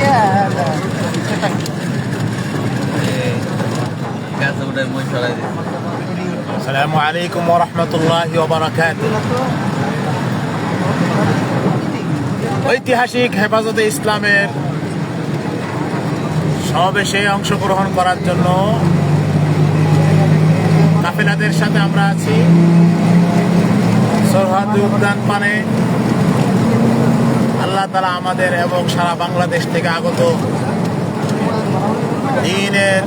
দিই আসসালামু আলাইকুম ওরহমতুল্লাহ ওবরাকাত ঐতিহাসিক হেফাজতে ইসলামের সমাবেশে অংশগ্রহণ করার জন্য কাফেলাদের সাথে আমরা আছি। সরহাদ উদ্যান পানে আল্লাহ তালা আমাদের এবং সারা বাংলাদেশ থেকে আগত দিনের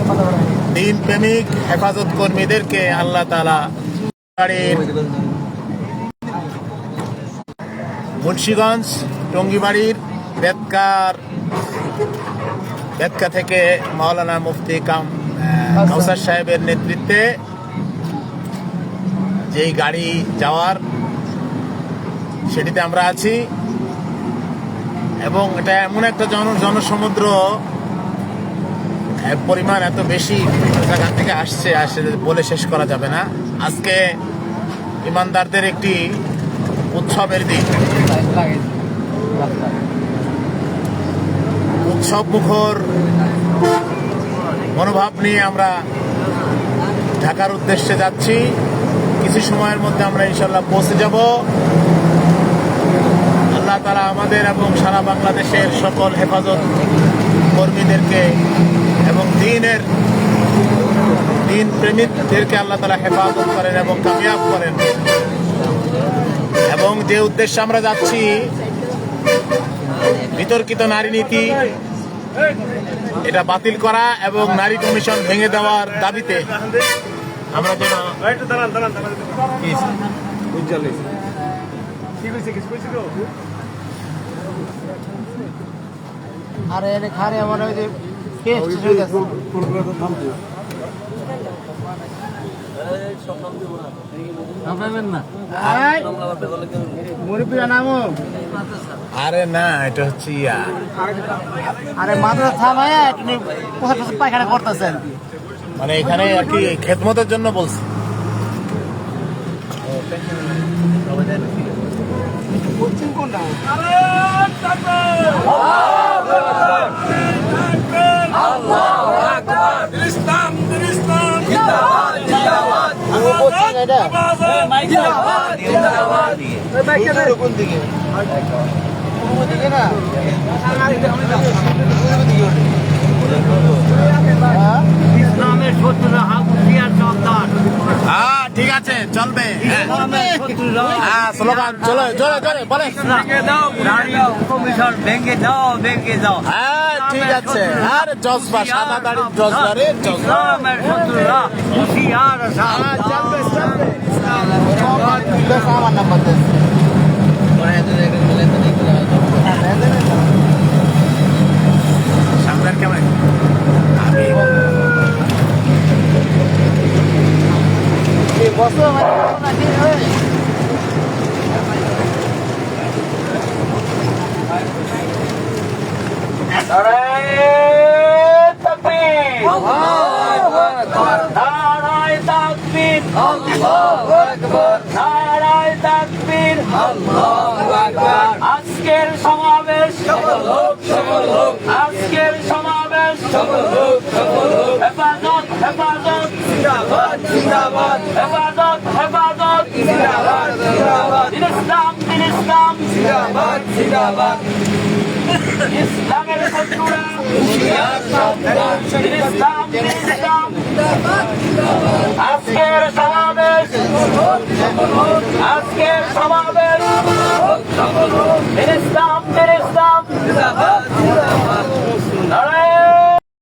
দিন প্রেমিক হেফাজত কর্মীদেরকে আল্লাহ তালা মুন্সীগঞ্জ, টঙ্গিবাড়ির বেদকার বেদকা থেকে মাওলানা মুফতি কাম কাউসার সাহেবের নেতৃত্বে যেই গাড়ি যাওয়ার, সেটিতে আমরা আছি। এবং এটা এমন একটা জন, জনসমুদ্র পরিমাণ এত বেশি জায়গা থেকে আসছে আসে বলে শেষ করা যাবে না। আজকে ইমানদারদের একটি উৎসবের দিন। উৎসব মুখর মনোভাব নিয়ে আমরা ঢাকার উদ্দেশ্যে যাচ্ছি। কিছু সময়ের মধ্যে আমরা ইনশাল্লাহ পৌঁছে যাব। আল্লাহ তারা আমাদের এবং সারা বাংলাদেশের সকল হেফাজত কর্মীদেরকে এবং দিনের দিন প্রেমিকদেরকে আল্লাহ তারা হেফাজত করেন এবং কামিয়াব করেন। এবং যে উদ্দেশ্যে আমরা যাচ্ছি বিতর্কিত নারী নীতি এটা বাতিল করা এবং নারী কমিশন ভেঙে দেওয়ার দাবিতে আমরা যেন আরে এনে খারে আমার ওই যে পেস্ট হয়ে গেছে আরে না এটা হচ্ছে ইয়া। আরে কোথায় কোথায় পায়খানা করতেছেন মানে এখানে আর কি খেদমতের জন্য বলছি। কোন দিকে হ্যাঁ ঠিক আছে, চলবে। হ্যাঁ। হ্যাঁ ঠিক আছে। আরে জজবা, সাদা দাড়ির জজবা রে, জজবা। শত্রুরা হুশিয়ার চলবে আমার নাম্বার দেন পরে এত জায়গায় গেলে তো দেখতে হবে সামনের ক্যামেরা আমি বসো নারায় তাকবীর নারায় তাকবীর আজকের সমাবেশ আজকের সমাবেশ হেফাজত হেফাজত হেফাজত হেফাজত দিন ইসলাম দিন ইসলাম ইসলামের শত্রুরা দিন ইসলাম আজকের সমাবেশ আজকের সমাবেশ। ইসলাম ইসলাম